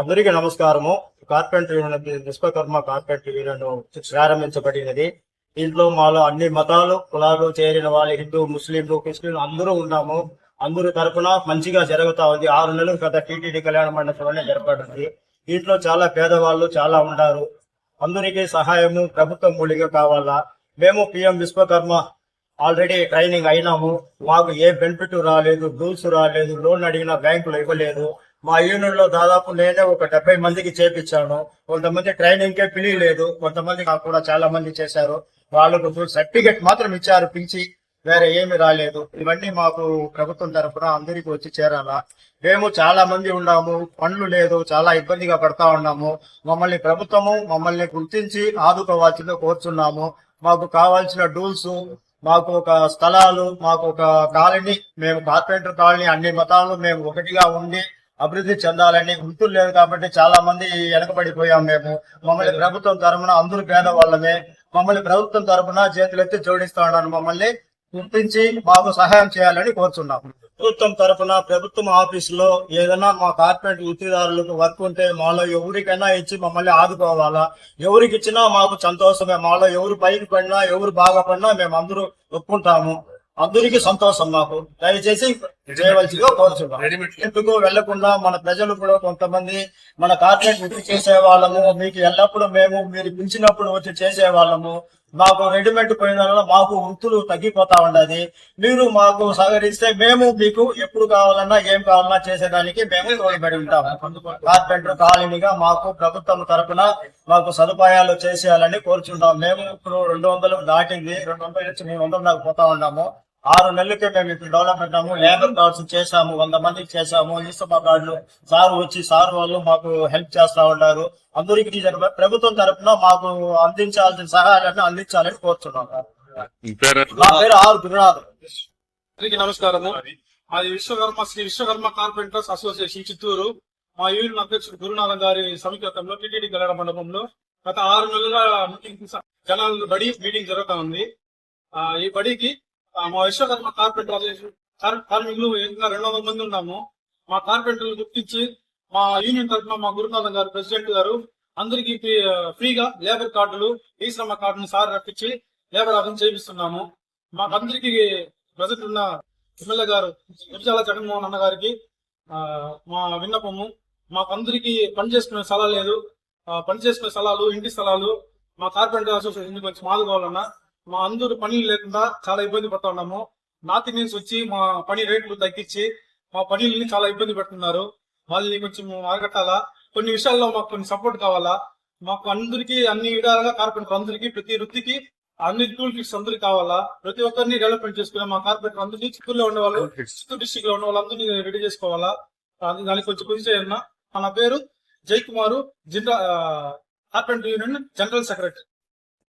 అందరికీ నమస్కారము. Carpenter Vishwakarma carpenter union ప్రారంభించబడినది. దీంట్లో మాలో అన్ని మతాలు కులాలు చేరిన వాళ్ళు హిందూ ముస్లింలు క్రిస్టియన్లు అందరూ ఉన్నాము. అందరి తరపున మంచిగా జరుగుతా ఉంది. ఆరు నెలల గత టీటీడీ కళ్యాణ మండపంలోనే జరపడింది దీంట్లో చాలా పేదవాళ్ళు చాలా ఉన్నారు. అందరికీ సహాయము ప్రభుత్వం మూలిగా కావాలా? మేము పిఎం విశ్వకర్మ ఆల్రెడీ ట్రైనింగ్ అయినాము. మాకు ఏ బెనిఫిట్ రాలేదు రూల్స్ రాలేదు లోన్ అడిగిన బ్యాంకులు ఇవ్వలేదు. మా యూనియన్లో దాదాపు నేనే ఒక డెబ్బై మందికి చేపించాను. కొంతమంది ట్రైనింగ్ కే పిలియలేదు కొంతమంది నాకు కూడా చాలా మంది చేశారు. వాళ్ళకు సర్టిఫికెట్ మాత్రం ఇచ్చారు. పిలిచి వేరే ఏమి రాలేదు. ఇవన్నీ మాకు ప్రభుత్వం తరఫున అందరికి వచ్చి చేరాలా. మేము చాలా మంది ఉన్నాము. పనులు లేదు. చాలా ఇబ్బందిగా పడతా ఉన్నాము. మమ్మల్ని ప్రభుత్వము మమ్మల్ని గుర్తించి ఆదుకోవాల్సిందో కోరుచున్నాము. మాకు కావాల్సిన డూల్స్ మాకు ఒక స్థలాలు మాకు ఒక కాలనీ మేము కార్పెంటర్ కాలనీ అన్ని మతాలు మేము ఒకటిగా ఉండి అభివృద్ధి చెందాలని గుర్తులు లేదు కాబట్టి చాలా మంది వెనకబడిపోయాం మేము. మమ్మల్ని ప్రభుత్వం తరఫున అందరూ పేదవాళ్ళమే. మమ్మల్ని ప్రభుత్వం తరఫున చేతులెత్తి జోడిస్తా ఉన్నాను మమ్మల్ని గుర్తించి మాకు సహాయం చేయాలని కోరుతున్నాం ప్రభుత్వం తరఫున ప్రభుత్వం ఆఫీసులో ఏదైనా మా కార్పొరేట్ వృత్తిదారులకు వర్క్ ఉంటే మాలో ఎవరికైనా ఇచ్చి మమ్మల్ని ఆదుకోవాలా? ఎవరికి ఇచ్చినా మాకు సంతోషమే. మాలో ఎవరు పైకి పడినా ఎవరు బాగా పడినా మేము అందరూ ఒప్పుకుంటాము. అందరికీ సంతోషం మాకు దయచేసి చేయవలసిగా కోరుచున్నాం ఎందుకు వెళ్ళకుండా మన ప్రజలు కూడా కొంతమంది మన కార్పొరేట్ వృత్తి చేసే వాళ్ళము మీకు ఎల్లప్పుడూ మేము మీరు పిలిచినప్పుడు వచ్చి చేసే వాళ్ళము మాకు రెడీమేడ్ పోయిన వల్ల మాకు వృత్తులు తగ్గిపోతా ఉండదు. మీరు మాకు సహకరిస్తే మేము మీకు ఎప్పుడు కావాలన్నా ఏం కావాలన్నా చేసేదానికి మేము తోడ్పడి ఉంటాము కార్పెంటర్ కాలనీగా మాకు ప్రభుత్వం తరఫున మాకు సదుపాయాలు చేసేయాలని కోరుచున్నాం మేము ఇప్పుడు రెండు వందలు దాటింది. రెండు వందల నుంచి మేము వందలు దాకా పోతా ఉన్నాము. ఆరు నెలలకే మేము ఇప్పుడు డెవలప్ పెట్టాము లేబర్ కార్డ్స్ చేశాము వంద మందికి చేశాము ఈసభ కార్డులు సార్ వచ్చి సార్ వాళ్ళు మాకు హెల్ప్ చేస్తా ఉన్నారు. అందరికీ ప్రభుత్వం తరపున మాకు అందించాల్సిన సహాయాన్ని అందించాలని కోరుతున్నాం. నా పేరు ఆర్ గురునాథ్. అందరికీ నమస్కారము. మాది విశ్వకర్మ శ్రీ విశ్వకర్మ కార్పెంటర్స్ అసోసియేషన్ చిత్తూరు. మా యూనియన్ అధ్యక్షుడు గురునాథం గారి సమీకృతంలో టిటిడి కళ్యాణ మండపంలో గత ఆరు నెలలుగా మీటింగ్ జనాల బడి మీటింగ్ జరుగుతా ఉంది. ఆ, ఈ బడికి మా విశ్వకర్మ కార్పెంటర్ కార్- కార్మికులు ఇంకా రెండు వందల మంది ఉన్నాము. మా కార్పెంటర్లు గుర్తించి మా యూనియన్ తరఫున మా గురునాథన్ గారు ప్రెసిడెంట్ గారు అందరికీ ఫ్రీ- ఫ్రీగా లేబర్ కార్డులు ఈ శ్రమ కార్డును సార్ రప్పించి లేబర్ ఆఫీస్ చేపిస్తున్నాము మాకందరికీ ప్రజెంట్ ఉన్న ఎమ్మెల్యే గారు విభజాల జగన్మోహన్ అన్న గారికి మా విన్నపము మాకందరికీ పని చేసుకునే లేదు. పనిచేసుకునే పని చేసుకునే స్థలాలు ఇంటి స్థలాలు మా కార్పెంటర్ అసోసియేషన్ కొంచెం ఆదుకోవాలన్నా మా అందరూ పనులు లేకుండా చాలా ఇబ్బంది పడుతూ ఉన్నాము. నార్త్ ఇండియన్స్ వచ్చి మా పని రేట్లు తగ్గించి మా పనుల్ని చాలా ఇబ్బంది పెడుతున్నారు. వాళ్ళని కొంచెం అరగట్టాలా కొన్ని విషయాల్లో మాకు కొన్ని సపోర్ట్ కావాలా? మాకు అందరికీ అన్ని విధాలుగా కార్పెంటర్ అందరికీ ప్రతి వృత్తికి అన్ని టూల్ కిట్స్ అందరికి కావాలా? ప్రతి ఒక్కరిని డెవలప్మెంట్ చేసుకునే మా కార్పొరేటర్ అందరినీ చిత్తూరులో ఉన్న వాళ్ళు చిత్తూరు డిస్టిక్లో ఉన్న వాళ్ళందరినీ రెడీ చేసుకోవాలా? దానికి కొంచెం కృషి చేయన్నా నా పేరు జై కుమారు జిల్లా కార్పెంటర్ యూనియన్ జనరల్ సెక్రటరీ